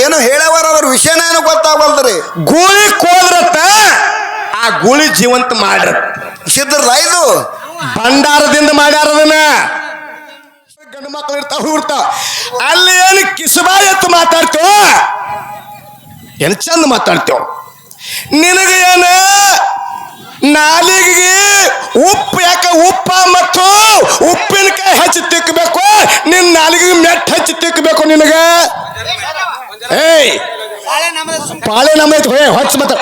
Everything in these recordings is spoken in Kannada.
ಏನು ಹೇಳವರ ಅವ್ರ ವಿಷಯನ ಏನು ಗೊತ್ತಾಗಲ್ದ್ರಿ ಗೂಳಿ ಕೋದ್ರತ್ತ? ಆ ಗೂಳಿ ಜೀವಂತ ಮಾಡ್ರ ಸಿದ್ಧರ ಇದು? ಭಂಡಾರದಿಂದ ಮಾಡ್ಯಾರ ಅದನ್ನ? ಗಂಡು ಮಕ್ಕಳು ಇರ್ತಾವ ಹುಡ್ತಾವ ಅಲ್ಲಿ ಏನು ಕಿಸಬಾಯ್ ಎತ್ತು ಮಾತಾಡ್ತೇವ? ಏನು ಚಂದ ಮಾತಾಡ್ತೇವ? ನಿನಗ ಏನ? ನಾಲಿಗೆ ಉಪ್ಪು ಯಾಕ ಉಪ್ಪ ಮತ್ತು ಉಪ್ಪಿನಕಾಯಿ ಹಚ್ಚಿ ತಿಕ್ಕಬೇಕು ನಿನ್ನ ನಾಲಿಗೆ ಮೆಟ್ಟು ಹಚ್ಚಿ ತಿಕ್ಕಬೇಕು ನಿನಗ? ಏಯ್! ಪಾಳೆ ನಮ್ಮೈತಿ ಹೋಯ್ ಹೊಚ್ಚ ಮತ್ತ.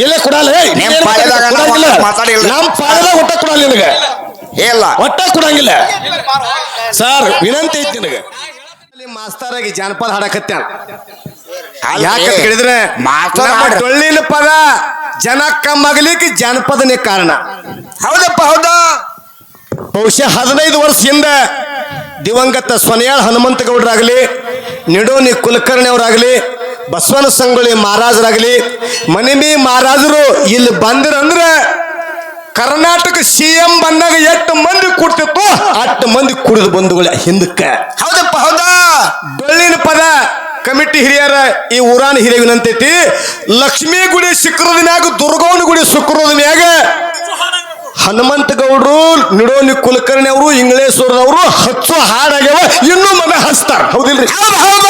ಇಲ್ಲೇ ಕೊಡಲ್ಲ ಏಯ್ ನಿಮ್ ಪಾಳೆದಾಗ ನಾವು ಕೊಡಂಗಿಲ್ಲ. ಮಾತಾಡಿಲ್ಲ. ನಮ್ ಪಾಳೆದಾಗ ಒಟ್ಟ ಕೊಡಲ್ಲ ನಿನಗೆ. ಇಲ್ಲ. ಒಟ್ಟ ಕೊಡಂಗಿಲ್ಲ. ಸರ್ ವಿನಂತಿ ಐತಿ ನಿನಗೆ. ಅಲ್ಲಿ ಮಾಸ್ತರಾಗಿ ಜಾನಪದ ಹಾಡಕತ್ಯಾನ ಯಾಕಂತ ಹೇಳಿದ್ರೆ ಮಾಸ್ತರ್ ನಮ್ಮ ಹಾಡ್ರಿ. ಡೊಳ್ಳಿನ ಪದ ಜನ ಮಗಲಿಕ್ಕೆ ಜಾನಪದನೇ ಕಾರಣ. ಹೌದಪ್ಪ ಹೌದಾ. ಬಹುಶಃ ಹದಿನೈದು ವರ್ಷ ಹಿಂದೆ ದಿವಂಗತ ಸೊನೆಯಾಳ್ ಹನುಮಂತ ಗೌಡರಾಗಲಿ ನಿಡೋನಿ ಕುಲಕರ್ಣಿ ಅವರಾಗಲಿ ಬಸವನ ಸಂಗೊಳ್ಳಿ ಮಹಾರಾಜರಾಗಲಿ ಮನಿಮಿ ಮಹಾರಾಜರು ಇಲ್ಲಿ ಬಂದಿರಂದ್ರೆ ಕರ್ನಾಟಕ ಸಿ ಎಂ ಬಂದಾಗ ಎಷ್ಟು ಮಂದಿ ಕೂಡ್ತಿತ್ತು? ಅಷ್ಟು ಮಂದಿ ಕುಡಿದು ಬಂಧುಗಳ ಹಿಂದಕ್ಕೆ. ಹೌದಪ್ಪ ಹೌದಾ? ಬೆಳ್ಳಿನ ಪದ ಕಮಿಟಿ ಹಿರಿಯರ ಈ ಊರಾನ ಹಿರಿಯ ವಿನಂತೈತಿ ಲಕ್ಷ್ಮೀ ಗುಡಿ ಶುಕ್ರದಿನಾಗ ದುರ್ಗೌನ ದುರ್ಗವನ ಗುಡಿ ಮ್ಯಾಗ ಹನುಮಂತ ಗೌಡ್ರು ನಿಡೋನಿ ಕುಲಕರ್ಣಿ ಅವರು ಇಂಗ್ಲೇಶ್ವರದವರು ಹಚ್ಚೋ ಹಾಡಾಗ್ಯವ ಇನ್ನೂ ಮನೆ ಹಚ್ತಾರ. ಹೌದಿಲ್ರಿ? ಹೌದು ಹೌದು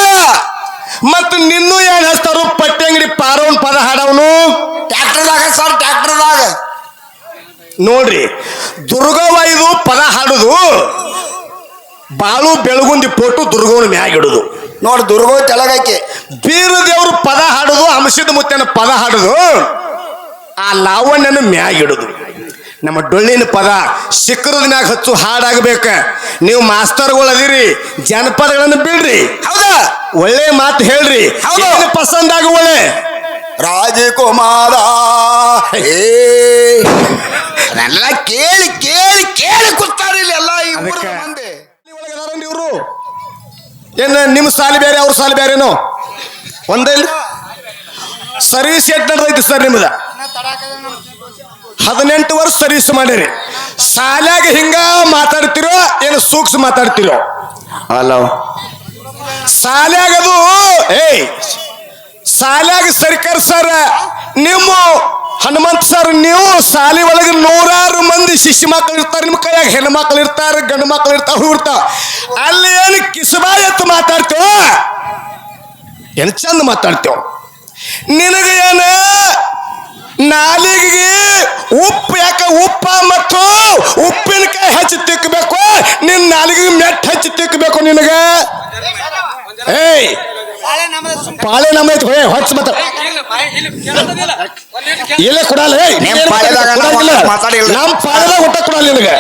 ಮತ್ತ ನಿನ್ನೂ ಏನ್ ಹಚ್ತಾರು? ಪಟ್ಟಂಗಡಿ ಪಾರವನ್ ಪದ ಹಾಡವನು? ಟ್ಯಾಕ್ಟರ್ದಾಗ ಸರ್ ಟ್ಯಾಕ್ಟರ್ದಾಗ. ನೋಡ್ರಿ ದುರ್ಗವೈದು ಪದ ಹಾಡುದು ಬಾಳು ಬೆಳಗುಂದಿ ಪೋಟು ದುರ್ಗವನ ಮ್ಯಾಗ ಇಡುದು. ನೋಡಿ ದುರ್ಗೋ ತೆಳಗಾಕಿ ಬೀರ ದೇವರು ಪದ ಹಾಡುದು ಅಂಶದ ಮುತ್ತನ ಪದ ಹಾಡುದು ಆ ಲಾವಣ್ಯನ ಮ್ಯಾಗಿಡುದು ನಮ್ಮ ಡೊಳ್ಳಿನ ಪದ ಶಿಖರದ ಮ್ಯಾಗ ಹಚ್ಚು ಹಾಡಾಗಬೇಕ. ನೀವು ಮಾಸ್ತರ್ಗಳು ಅದಿರಿ ಜನಪದಗಳನ್ನು ಬಿಡ್ರಿ. ಹೌದಾ. ಒಳ್ಳೆ ಮಾತು ಹೇಳ್ರಿ. ಏನು ಪಸಂದ್ ಆಗು ಒಳ್ಳೆ? ರಾಜಕುಮಾರ. ಏ. ಅದೆಲ್ಲ ಕೇಳಿ ಕೇಳಿ ಕೇಳಿ ಕೂತಾರ ಇಲ್ಲಿ ಎಲ್ಲ ಇವರು? ಏನ ನಿಮ್ಮ ಸಾಲಿ ಬೇರೆ ಅವ್ರ ಸಾಲಿ ಬೇರೆನೋ? ಒಂದೇ ಇಲ್ಲ? ಸರ್ವಿಸ್ ಎಟ್ ನಡೆದೈತಿ ಸರ್ ನಿಮ್ದ. ಹದಿನೆಂಟು ವರ್ಷ ಸರ್ವಿಸ್ ಮಾಡಿರಿ. ಸಾಲ್ಯಾಗ ಹಿಂಗ ಮಾತಾಡ್ತಿರೋ ಏನು ಸೂಕ್ಷ್ಮ ಮಾತಾಡ್ತಿರೋ? ಅಲ್ಲ ಸಾಲಾಗದು ಏಯ್ ಸಾಲ್ಯಾಗ ಸರ್ಕಾರ ಸರ್ ನಿಮ್ಮ ಹನುಮಂತ್ ಸರ್ ನೀವು ಸಾಲಿ ಒಳಗೆ ನೂರಾರು ಮಂದಿ ಶಿಶು ಮಕ್ಕಳು ಇರ್ತಾರೆ ನಿಮ್ಮ ಕೈಯಾಗ ಹೆಣ್ಣು ಮಕ್ಕಳು ಇರ್ತಾರೆ ಗಂಡು ಮಕ್ಕಳು ಇರ್ತಾವ ಇರ್ತಾವ. ಅಲ್ಲಿ ಏನು ಕಿಸಬಾ ಎತ್ತು ಮಾತಾಡ್ತೇವ? ಏನು ಚಂದ ಮಾತಾಡ್ತೇವ? ನಿನಗೆ ಏನ ನಾಲಿಗೆ ಉಪ್ಪು ಯಾಕ ಉಪ್ಪ ಮತ್ತು ಉಪ್ಪಿನಕಾಯಿ ಹಚ್ಚಿ ತಿಕ್ಕಬೇಕು ನಿನ್ನ ನಾಲಿಗೆ ಮೆಟ್ಟು ಹಚ್ಚಿ ತಿಕ್ಕಬೇಕು ನಿನಗ. ಏಯ್ ಪಾಳೆ ನಮ್ಮ ಹೋಯ್ ಹೊಚ್ಚ ಮತ್ತ. ಇಲ್ಲೇ ಕೊಡಲ್ಲ ಏಯ್ ನಿಮ್ ನೀನೇನ್ ಪಾಳೆದಾಗ ಒಟ್ಟ ಕೊಡಲ್ಲ ನಿನಗೆ.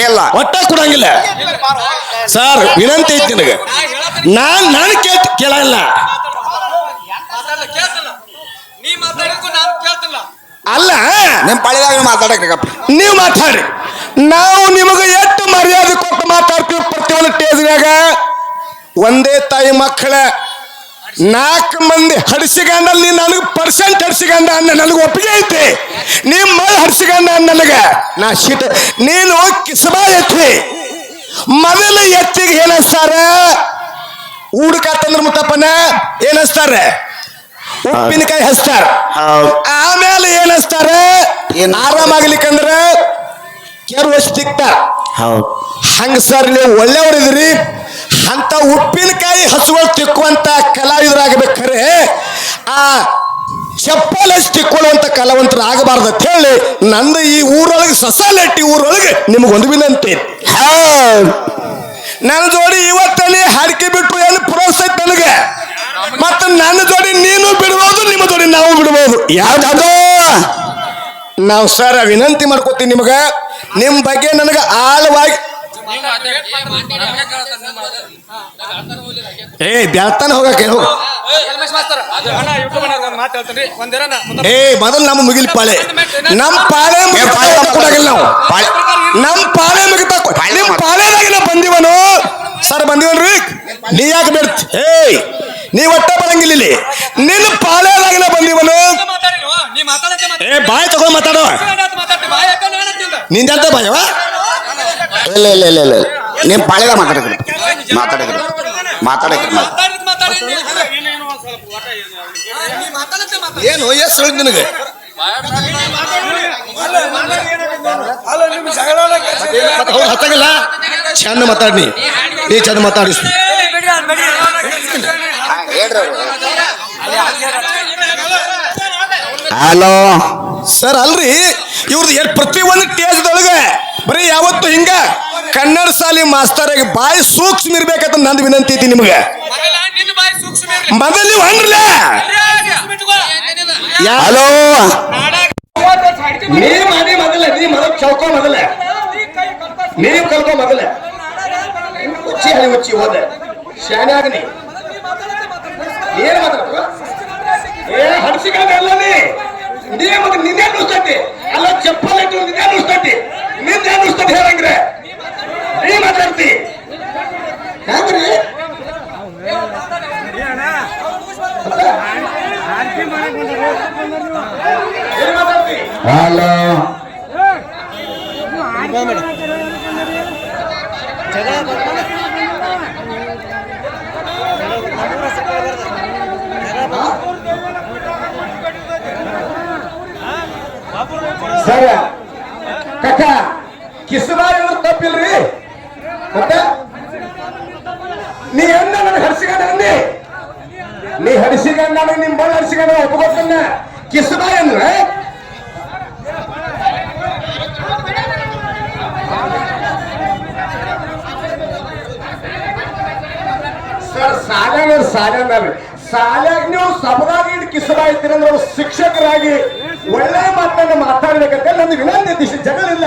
ಇಲ್ಲ. ಒಟ್ಟ ಕೊಡಂಗಿಲ್ಲ. ಸರ್ ವಿನಂತಿ ಐತಿ ನಿನಗೆ. ನಾನ್ ನಾನು ಕೇಳ ಕೇಳಲ್ಲ ನೀ ಮಾತಾಡಿದ್ಕು ನಾನು ಕೇಳ್ತಿಲ್ಲ ಅಲ್ಲ ನಿಮ್ ಪಾಳಿದಾಗ ಮಾತಾಡಕ್ರಿಗಪ್ಪ. ನೀವು ಮಾತಾಡ್ರಿ. ನಾವು ನಿಮಗೆ ಎಷ್ಟು ಮರ್ಯಾದೆ ಕೊಟ್ಟು ಮಾತಾಡ್ತೀವಿ ಪ್ರತಿಯೊಂದು ಟೇಜ್ನಾಗ ಒಂದೇ ತಾಯಿ ಮಕ್ಕಳ ನಾಲ್ಕು ಮಂದಿ ಹಡಿಸಿಗಂಡಲ್ಲಿ ನೀ ನನಗೆ ಪರ್ಸೆಂಟ್ ಹಡಿಸಿಗಂಡ ಅನ್ನ ನನಗೆ ಒಪ್ಪಿಗೆ ಐತಿ. ನಿಮ್ಮ ಮಳೆ ಹಡಿಸಿಗಂಡ ಅನ್ನ ನನಗೆ. ನಾ ಶೀಟ್ ನೀನು ಕಿಸಬಾ ಎತ್ತಿ. ಮೊದಲ ಎತ್ತಿಗೆ ಏನಸ್ತಾರ ಊಡಕಾತಂದ್ರ ಮುತ್ತಪ್ಪನ ಏನಸ್ತಾರ ಉಪ್ಪಿನಕಾಯಿ ಹಚ್ತಾರ. ಆಮೇಲೆ ಏನ್ ಹಚ್ತಾರ? ಏನ್? ಆರಾಮಾಗ್ಲಿಕ್ಕಂದ್ರ ಕೆರು ವರ್ಷ ತಿಕ್ತಾರ ಹೌದು. ಹಂಗ ಸರ್ ನೀವು ಒಳ್ಳೆಯವರಿದ್ರಿ ಅಂತ ಉಪ್ಪಿನಕಾಯಿ ಹಸುಗಳು ತಿಕ್ಕುವಂತ ಕಲಾವಿದರಾಗಬೇಕಾರೆ ಆ ಚಪ್ಪಲ್ ತಿಕ್ಕೊಳ್ಳುವಂತ ಕಲಾವಂತರು ಆಗಬಾರ್ದು ಅಂತ ಹೇಳಿ ನಂದು ಈ ಊರೊಳಗೆ ಸೊಸಾಲಿಟಿ ಊರೊಳಗೆ ನಿಮಗೊಂದು ವಿನಂತಿ. ನನ್ನ ಜೋಡಿ ಇವತ್ತಲ್ಲಿ ಹಾಡಿಕೆ ಬಿಟ್ಟು ಏನು ಪ್ರೋತ್ಸಾಹ ಬಿಡಬಹುದು ನಿಮ್ಮ ದೊಡ್ಡ ನಾವು ಬಿಡಬಹುದು. ಯಾವ್ದಾದ ನಾವು ಸರ್ ವಿನಂತಿ ಮಾಡ್ಕೋತೀನಿ ನಿಮಗ. ನಿಮ್ ಬಗ್ಗೆ ನನಗೆ ಆಳವಾಗಿ ಏ ಬೆಳ್ತಾನ ಹೋಗಕ್ಕೆ ಹೋಗು. ಏ ಮೊದಲು ನಮ್ಮ ಮುಗಿಲ್ ಪಾಳೆ. ನಮ್ ಪಾಳೆ ಪಾಳೆ ನಾವು. ಪಾಳೆ- ನಮ್ ಪಾಳೆ ಮುಗಿತಾ ಕೊ- ಪಾಳೆ ನಿಮ್ ಮಾಡು. ಪಾಳೆದಾಗಿನ ಬಂದಿವನು. ಸರ್ ಬಂದಿವನ್ರಿ? ನೀ ಯಾಕೆ ಬಿಡ್ತಿ ಏಯ್ ನೀ ಒಟ್ಟ ಬರಂಗಿಲ್ಲ ಇಲ್ಲಿ. ನಿನ್ನ ಪಾಳೆದಾಗಿನ ಬಂದಿವನು. ಏ ಬಾಯ್ ತಗೊಂಡ್ ಮಾತಾಡೋ. ನಿಂದಂತ ಬಾಯವ ಇಲ್ಲ ಇಲ್ಲ ಇಲ್ಲ ಇಲ್ಲ ನಿಮ್ ಪಾಳಿದಾಗ ಮಾತಾಡಕ್ರಿ ಮಾತಾಡಕ್ರಿ ಮಾತಾಡಕ್ಕೆ ಮಾತು ಮಾತಾಡಿದ್ ಮಾತಾಡಿ ನೀ ಮಾತಾಡತ್ತೆ ಮಾತಾಡಿ ಏನು ಎಸ್ ಹೇಳಿದ್ ನಿನಗೆ. ಹತ್ತಂಗಿಲ್ಲ? ಚಂದ ಮಾತಾಡ್ನಿ. ನೀ ಚಂದ ಮಾತಾಡಿಸ್. ಹಲೋ. ಸರ್ ಅಲ್ರಿ. ಇವ್ರದ್ದು ಎಷ್ಟು ಪ್ರತಿ ಒಂದು ಟೇಜ್ದೊಳಗೆ ಬರೀ ಯಾವತ್ತು ಹಿಂಗ ಕನ್ನಡ ಶಾಲಿ ಮಾಸ್ತರಾಗಿ ಬಾಯಿ ಸೂಕ್ಷ್ಮ ಇರ್ಬೇಕಂತ ನಂದು ವಿನಂತಿ ಐತಿ ನಿಮಗೆ. ಮೊದಲ ನಿನ್ನ ಬಾಯಿ ಸೂಕ್ಷ್ಮ ಇರ್ಲಿ. ಮೊದಲು ನೀವು ಅನ್ರಲ್ಲ ಹಲೋ. ನೀ ಮಾಡಿ ಮೊದಲ ನೀ ಮೊದಲು ಚೌಕೋ ಮೊದಲ. ನೀವು ಕಲ್ಕೋ ಮೊದಲ. ಉಚ್ಚಿ ಹಳಿ ಉಚ್ಚಿ ಹೋದೆ. ಶಾನ್ಯಾಗ ನೀ ಏನ್ ಮಾತಾಡ್ತು ಏ ಹಡ್ಸಿಕಾಗ ಅಲ್ಲ ನೀ ನೀ ಮತ್ತೆ ನಿನ್ನೆ ನುಸ್ತೈತಿ ಅಲ್ಲ ಚಪ್ಪಲ್ ಇಟ್ಟು ನಿನ್ನೆ ನುಸ್ತತಿ ನಿನ್ನೆ ನುಸ್ತತಿ ಹೇಳಂಗ್ರೆ ನೀ ಮಾತಾಡ್ತಿ ಹೆಂಗ್ರಿ ಏನ್ ಮಾತಾಡ್ತಿ ಹಲೋ ಸರ. ಕಕ್ಕ ಕಿಸಬಾರಿ ಅವ್ರ ತಪ್ಪಿಲ್ರಿ? ಮತ್ತೆ? ನೀ ಎಂದ ನನಗೆ ಹರಿಸಿಗಂಡ ಅಂದಿ ನೀ ಹರಿಸಿಗಂಡ ನಿಮ್ ಬಳ್ಳ ಹರಿಸಿಗಂಡ ಒಪ್ಕೋತನ್ನ ಕಿಸಬಾಯಿ ಅಂದ್ರೆ ಸರ್, ಸಾಲ್ಯಾಗ ಸಾಲ್ಯಾಗ ಸಾಲ್ಯಾಗ ನೀವು ಸಭದಾಗ ಇಟ್ಟು ಕಿಸಬಾಯಿ ಇರ್ತೀರ ಅಂದ್ರೆ ಶಿಕ್ಷಕರಾಗಿ ಒಳ್ಳೆ ಮಾತನ್ನ ಮಾತಾಡ್ಬೇಕಂತ ನನ್ನ ವಿನಂತಿ ಐತಿ, ಇಷ್ಟು ಜಗಳ ಇಲ್ಲ.